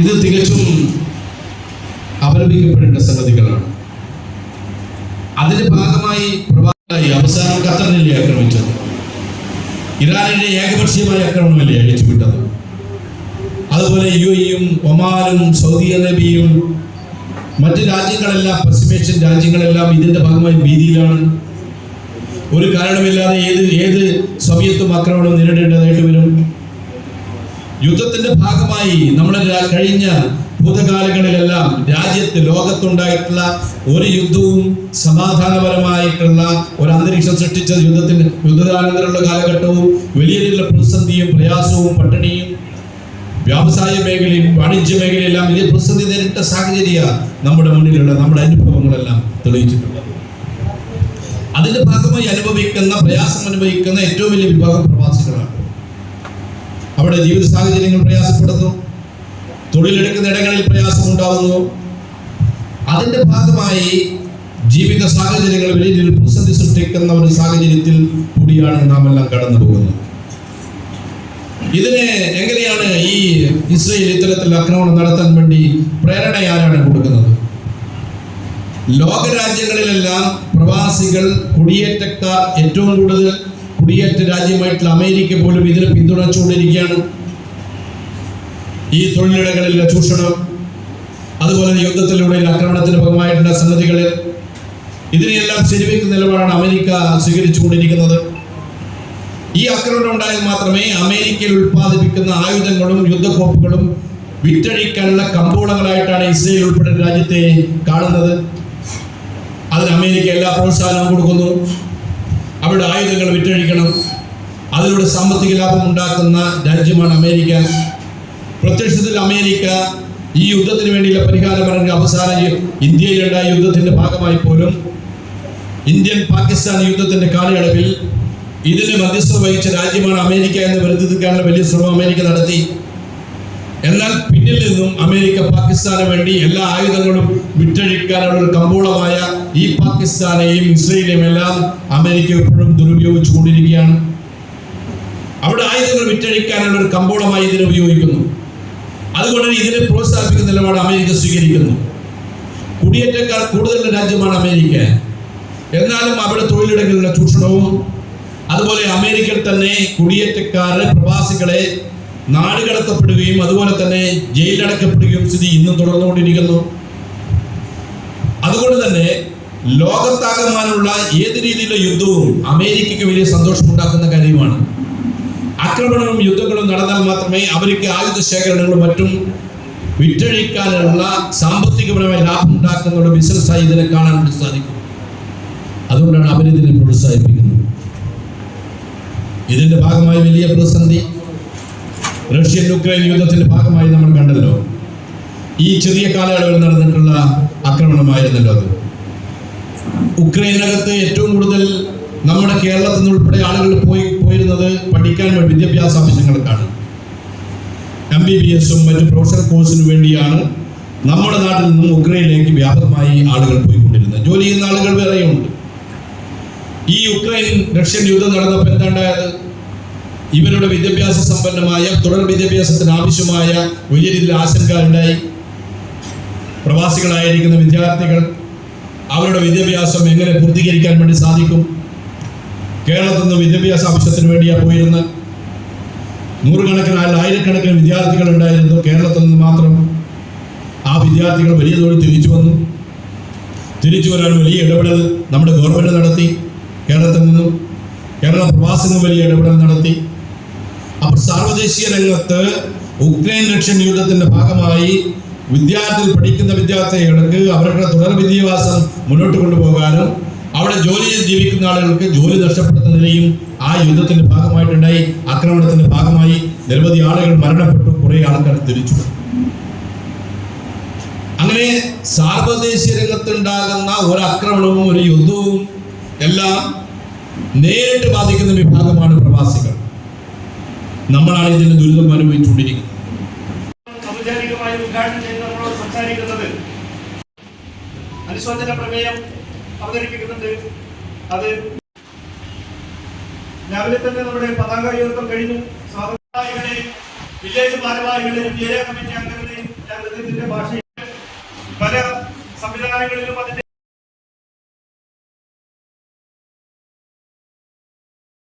ഇത് തികച്ചും അപലപിക്കപ്പെടേണ്ട സംഗതികളാണ്. അതിന്റെ ഭാഗമായി പ്രഭാതമായി അവസാനം ഖത്തറിനെ ആക്രമിച്ചത്. ഇറാനിന്റെ ഏകപക്ഷീയമായ ആക്രമണമല്ലേ അഴിച്ചുവിട്ടത് അതുപോലെ യു എയും ഒമാനും സൗദി അറേബ്യയും മറ്റ് രാജ്യങ്ങളെല്ലാം പശ്ചിമേഷ്യൻ രാജ്യങ്ങളെല്ലാം ഇതിന്റെ ഭാഗമായി ഭീതിയിലാണ്. ഒരു കാരണമില്ലാതെ ഏത് ഏത് സമയത്തും ആക്രമണം നേരിടേണ്ടതായിട്ട് വരും. യുദ്ധത്തിന്റെ ഭാഗമായി നമ്മൾ കഴിഞ്ഞ ഭൂതകാലങ്ങളിലെല്ലാം രാജ്യത്ത് ലോകത്തുണ്ടായിട്ടുള്ള ഒരു യുദ്ധവും സമാധാനപരമായിട്ടുള്ള ഒരു അന്തരീക്ഷം സൃഷ്ടിച്ച യുദ്ധത്തിന്റെ യുദ്ധാനന്തരമുള്ള കാലഘട്ടവും വലിയ രീതിയിലുള്ള പ്രതിസന്ധിയും പ്രയാസവും പട്ടിണിയും വ്യാവസായ മേഖലയും വാണിജ്യ മേഖലയെല്ലാം വലിയ പ്രതിസന്ധി നേരിട്ട സാഹചര്യമാണ് നമ്മുടെ മുന്നിലുള്ള നമ്മുടെ അനുഭവങ്ങളെല്ലാം തെളിയിച്ചിട്ടുള്ളത്. അതിന്റെ ഭാഗമായി അനുഭവിക്കുന്ന പ്രയാസം അനുഭവിക്കുന്ന ഏറ്റവും വലിയ വിഭാഗം പ്രവാസികളാണ്. അവിടെ ജീവിത സാഹചര്യങ്ങൾ പ്രയാസപ്പെടുന്നു. തൊഴിലെടുക്കുന്ന ഇടങ്ങളിൽ പ്രയാസം ഉണ്ടാകുന്നു അതിന്റെ ഭാഗമായി ജീവിത സാഹചര്യങ്ങൾ വലിയ രീതിയിൽ പ്രതിസന്ധി സൃഷ്ടിക്കുന്ന ഒരു സാഹചര്യത്തിൽ കൂടിയാണ് നാം എല്ലാം കടന്നു പോകുന്നത്. ഇതിന് എങ്ങനെയാണ് ഈ ഇസ്രയേൽ ഇത്തരത്തിൽ ആക്രമണം നടത്താൻ വേണ്ടി പ്രേരണ ആരാണ് കൊടുക്കുന്നത്? ലോകരാജ്യങ്ങളിലെല്ലാം പ്രവാസികൾ കുടിയേറ്റക്കാർ ഏറ്റവും കൂടുതൽ കുടിയേറ്റ രാജ്യമായിട്ടുള്ള അമേരിക്ക പോലും ഇതിനെ പിന്തുണച്ചുകൊണ്ടിരിക്കുകയാണ്. ഈ തൊഴിലിടങ്ങളിലെ ചൂഷണം അതുപോലെ യുദ്ധത്തിലൂടെ ആക്രമണത്തിന് ഭാഗമായിട്ടുള്ള സംഗതികളിൽ ഇതിനെയെല്ലാം ശരിവെക്കുന്ന നിലപാടാണ് അമേരിക്ക സ്വീകരിച്ചുകൊണ്ടിരിക്കുന്നത്. ഈ ആക്രമണം ഉണ്ടായാൽ മാത്രമേ അമേരിക്കയിൽ ഉൽപ്പാദിപ്പിക്കുന്ന ആയുധങ്ങളും യുദ്ധക്കോപ്പുകളും വിറ്റഴിക്കാനുള്ള കമ്പോളങ്ങളായിട്ടാണ് ഇസ്രയേൽ ഉൾപ്പെടെ രാജ്യത്തെ കാണുന്നത്. അതിന് അമേരിക്ക എല്ലാ പ്രോത്സാഹനവും കൊടുക്കുന്നു. അവരുടെ ആയുധങ്ങൾ വിറ്റഴിക്കണം. അതിലൂടെ സാമ്പത്തിക ലാഭം ഉണ്ടാക്കുന്ന രാജ്യമാണ് അമേരിക്ക. പ്രത്യക്ഷത്തിൽ അമേരിക്ക ഈ യുദ്ധത്തിന് വേണ്ടിയുള്ള പരിഹാരം പറഞ്ഞ അവസാന ഇന്ത്യയിലുണ്ടായ യുദ്ധത്തിന്റെ ഭാഗമായി പോലും ഇന്ത്യൻ പാകിസ്ഥാൻ യുദ്ധത്തിന്റെ കാലയളവിൽ ഇതിന് മധ്യസ്ഥ വഹിച്ച രാജ്യമാണ് അമേരിക്ക എന്ന് വരുത്തിക്കാനുള്ള വലിയ ശ്രമം അമേരിക്ക നടത്തി. എന്നാൽ പിന്നിൽ നിന്നും അമേരിക്ക പാകിസ്ഥാന് വേണ്ടി എല്ലാ ആയുധങ്ങളും വിറ്റഴിക്കാനുള്ള ഒരു കമ്പോളമായ ഈ പാകിസ്ഥാനെയും ഇസ്രയേലിനെയും എല്ലാം അമേരിക്ക എപ്പോഴും ദുരുപയോഗിച്ചു കൊണ്ടിരിക്കുകയാണ്. അവിടെ ആയുധങ്ങൾ വിറ്റഴിക്കാനുള്ള ഒരു കമ്പോളമായി ഇതിനെ ഉപയോഗിക്കുന്നു. അതുകൊണ്ട് ഇതിനെ പ്രോത്സാഹിപ്പിക്കുന്ന നിലപാട് അമേരിക്ക സ്വീകരിക്കുന്നു. കുടിയേറ്റക്കാർ കൂടുതലുള്ള രാജ്യമാണ് അമേരിക്ക. എന്നാലും അവിടെ തൊഴിലിടങ്ങളിലുള്ള ചൂഷണവും അതുപോലെ അമേരിക്കയിൽ തന്നെ കുടിയേറ്റക്കാരെ പ്രവാസികളെ നാടുകടത്തപ്പെടുകയും അതുപോലെ തന്നെ ജയിലടക്കപ്പെടുകയും സ്ഥിതി ഇന്നും തുടർന്നുകൊണ്ടിരിക്കുന്നു. അതുകൊണ്ട് തന്നെ ലോകത്താകമാനുള്ള ഏത് രീതിയിലുള്ള യുദ്ധവും അമേരിക്കയ്ക്ക് വലിയ സന്തോഷം ഉണ്ടാക്കുന്ന കാര്യമാണ്. ആക്രമണവും യുദ്ധങ്ങളും നടന്നാൽ മാത്രമേ അവർക്ക് ആയുധ ശേഖരണങ്ങളും മറ്റും വിറ്റഴിക്കാനുള്ള സാമ്പത്തികപരമായ ലാഭം ഉണ്ടാക്കുന്ന ബിസിനസ്സായി ഇതിനെ കാണാൻ വേണ്ടി സാധിക്കും. അതുകൊണ്ടാണ് അവരിതിനെ പ്രോത്സാഹിപ്പിക്കുന്നത്. ഇതിന്റെ ഭാഗമായി വലിയ പ്രതിസന്ധി. റഷ്യൻ യുക്രൈൻ യുദ്ധത്തിന്റെ ഭാഗമായി നമ്മൾ കണ്ടല്ലോ. ഈ ചെറിയ കാലയളവിൽ നടന്നിട്ടുള്ള ആക്രമണമായിരുന്നല്ലോ അത്. ഉക്രൈനകത്ത് ഏറ്റവും കൂടുതൽ നമ്മുടെ കേരളത്തിൽ നിന്ന് ഉൾപ്പെടെ ആളുകൾ പോയി പോയിരുന്നത് പഠിക്കാൻ വേണ്ടി വിദ്യാഭ്യാസ ആവശ്യങ്ങൾക്കാണ്. എം ബി ബി എസും മറ്റു പ്രൊഫഷണൽ കോഴ്സിനു വേണ്ടിയാണ് നമ്മുടെ നാട്ടിൽ നിന്നും ഉക്രൈനിലേക്ക് വ്യാപകമായി ആളുകൾ പോയിക്കൊണ്ടിരുന്നത്. ജോലി ചെയ്യുന്ന ആളുകൾ വേറെയുണ്ട്. ഈ ഉക്രൈൻ റഷ്യൻ യുദ്ധം നടന്നപ്പോൾ എന്താണ്ടായത്? ഇവരുടെ വിദ്യാഭ്യാസ സമ്പന്നമായ തുടർ വിദ്യാഭ്യാസത്തിന് ആവശ്യമായ വലിയ രീതിയിൽ ആശങ്ക ഉണ്ടായി. പ്രവാസികളായിരിക്കുന്ന വിദ്യാർത്ഥികൾ അവരുടെ വിദ്യാഭ്യാസം എങ്ങനെ പൂർത്തീകരിക്കാൻ വേണ്ടി സാധിക്കും? കേരളത്തിൽ നിന്ന് വിദ്യാഭ്യാസ ആവശ്യത്തിന് വേണ്ടിയാണ് പോയിരുന്നത്. നൂറുകണക്കിന് അല്ല ആയിരക്കണക്കിന് വിദ്യാർത്ഥികൾ ഉണ്ടായിരുന്നു. കേരളത്തിൽ നിന്ന് മാത്രം ആ വിദ്യാർത്ഥികൾ വലിയ തോതിൽ തിരിച്ചു വന്നു. തിരിച്ചു വരാൻ വലിയ ഇടപെടൽ നമ്മുടെ ഗവൺമെന്റ് നടത്തി. കേരളത്തിൽ നിന്നും കേരള പ്രവാസികൾ വലിയ ഇടപെടൽ നടത്തി. അപ്പോൾ സാർവദേശീയ രംഗത്ത് ഉക്രൈൻ റഷ്യൻ യുദ്ധത്തിന്റെ ഭാഗമായി വിദ്യാർത്ഥികൾ പഠിക്കുന്ന വിദ്യാർത്ഥികൾക്ക് അവരുടെ തുടർ വിദ്യാഭ്യാസം മുന്നോട്ട് കൊണ്ടുപോകാനും അവിടെ ജോലി ജീവിക്കുന്ന ആളുകൾക്ക് ജോലി നഷ്ടപ്പെടുന്ന നിലയും ആ യുദ്ധത്തിന്റെ ഭാഗമായിട്ടുണ്ടായി ആക്രമണത്തിന്റെ ഭാഗമായി നിരവധി ആളുകൾ മരണപ്പെട്ടു കുറെ ആൾക്കാർ തിരിച്ചു. അങ്ങനെ സാർവദേശീയ രംഗത്തുണ്ടാകുന്ന ഒരു ആക്രമണവും ഒരു യുദ്ധവും എല്ലാം നേരിട്ട് ബാധിക്കുന്ന വിഭാഗമാണ് പ്രവാസികൾ. നമ്മളാണ് ഇതിന്റെ ദുരിതം അനുഭവിച്ചുകൊണ്ടിരിക്കുന്നത്. അനുശോചന പ്രമേയം അവതരിപ്പിക്കുന്നുണ്ട്. അത് രാവിലെ തന്നെ നമ്മുടെ പതാക ഉയർത്തം കഴിഞ്ഞു. സ്വാതന്ത്ര്യങ്ങളെയും വില്ലേജ് ഭാരവാഹികളെയും ഏരിയ കമ്മിറ്റി ഗണിതത്തിന്റെ ഭാഷയിൽ പല സംവിധാനങ്ങളിലും അതിന്റെ